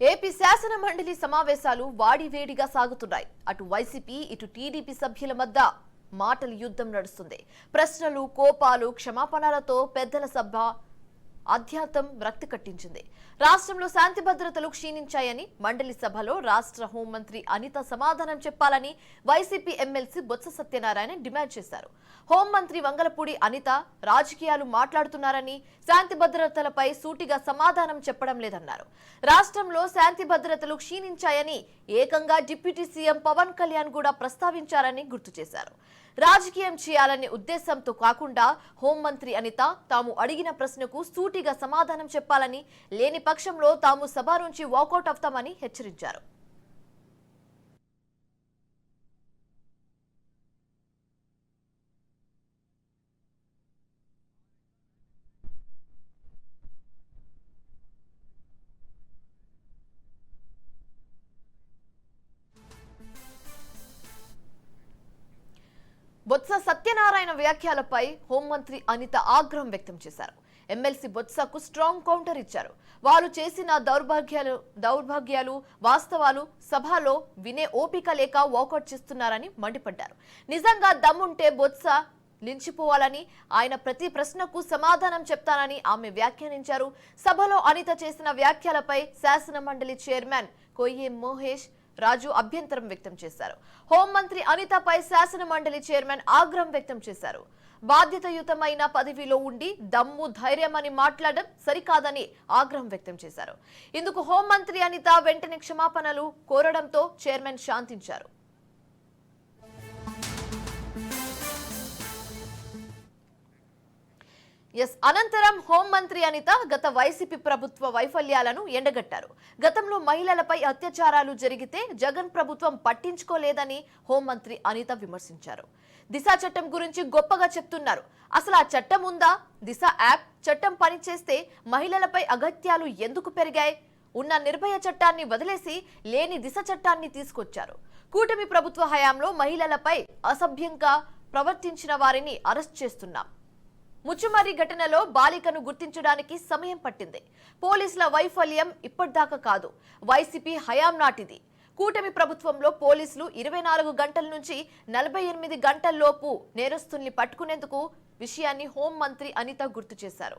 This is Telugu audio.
ఏపీ శాసన మండలి సమావేశాలు వాడివేడిగా సాగుతున్నాయి. అటు వైసీపీ ఇటు టీడీపీ సభ్యుల మధ్య మాటల యుద్ధం నడుస్తుంది. ప్రశ్నలు కోపాలు క్షమాపణలతో పెద్దల సభ అధ్యాత్తం రక్తి కట్టించింది. రాష్ట్రంలో శాంతి భద్రతలు క్షీణించాయని మండలి సభలో రాష్ట్ర హోంమంత్రి అనిత సమాధానం చెప్పాలని YCP MLC Botsa Satyanarayana demand చేశారు. హోంమంత్రి వంగలపూడి అనిత రాజకీయాలు మాట్లాడుతున్నారని శాంతి భద్రతలపై సూటిగా సమాధానం చెప్పడం లేదన్నారు. రాష్ట్రంలో శాంతి భద్రతలు క్షీణించాయని ఏకంగా డిప్యూటీ సీఎం పవన్ కళ్యాణ్ కూడా ప్రస్తావించారని గుర్తు చేశారు. రాజకీయం చేయాలనే ఉద్దేశంతో కాకుండా హోంమంత్రి అనిత తాము అడిగిన ప్రశ్నకు సూటిగా సమాధానం చెప్పాలని లేని పక్షంలో తాము సభ నుంచి వాకౌట్ అవుతామని హెచ్చరించారు. బొత్స సత్యనారాయణ వ్యాఖ్యలపై హోంమంత్రి అనిత ఆగ్రహం వ్యక్తం చేశారు. ఎమ్మెల్సీ బొత్సకు స్ట్రాంగ్ కౌంటర్ ఇచ్చారు. వారు చేసిన దౌర్భాగ్యాలు దౌర్భాగ్యాలు వాస్తవాలు సభలో వినే ఓపిక లేక వాకౌట్ చేస్తున్నారని మండిపడ్డారు. నిజంగా దమ్ముంటే బొత్స లించిపోవాలని ఆయన ప్రతి ప్రశ్నకు సమాధానం చెప్తానని ఆమె వ్యాఖ్యానించారు. సభలో అనిత చేసిన వ్యాఖ్యలపై శాసన మండలి చైర్మన్ కొయ్యే మోహేష్ రాజు అభ్యంతరం వ్యక్తం చేశారు. హోంమంత్రి అనితపై శాసన మండలి చైర్మన్ ఆగ్రహం వ్యక్తం చేశారు. బాధ్యతయుతమైన పదవిలో ఉండి దమ్ము ధైర్యమని మాట్లాడడం సరికాదని ఆగ్రహం వ్యక్తం చేశారు. ఇందుకు హోంమంత్రి అనిత వెంటనే క్షమాపణలు కోరడంతో చైర్మన్ శాంతించారు. ఎస్ అనంతరం హోంమంత్రి అనిత గత వైసీపీ ప్రభుత్వ వైఫల్యాలను ఎండగట్టారు. గతంలో మహిళలపై అత్యాచారాలు జరిగితే జగన్ ప్రభుత్వం పట్టించుకోలేదని హోంమంత్రి అనిత విమర్శించారు. దిశ చట్టం గురించి గొప్పగా చెప్తున్నారు. అసలు ఆ చట్టం ఉందా? దిశ యాప్ చట్టం పనిచేస్తే మహిళలపై అగత్యాలు ఎందుకు పెరిగాయి? ఉన్న నిర్భయ చట్టాన్ని వదిలేసి లేని దిశ చట్టాన్ని తీసుకొచ్చారు. కూటమి ప్రభుత్వ హయాంలో మహిళలపై అసభ్యంగా ప్రవర్తించిన వారిని అరెస్ట్ చేస్తున్నాం. ముచ్చుమర్రి ఘటనలో బాలికను గుర్తించడానికి సమయం పట్టింది. పోలీసుల వైఫల్యం ఇప్పటిదాకా కాదు. వైసీపీ హయాం నాటిది. కూటమి ప్రభుత్వంలో పోలీసులు ఇరవై నాలుగు గంటల నుంచి నలభై ఎనిమిది గంటల్లోపు నేరస్తుల్ని పట్టుకునేందుకు విషయాన్ని హోంమంత్రి అనిత గుర్తు చేశారు.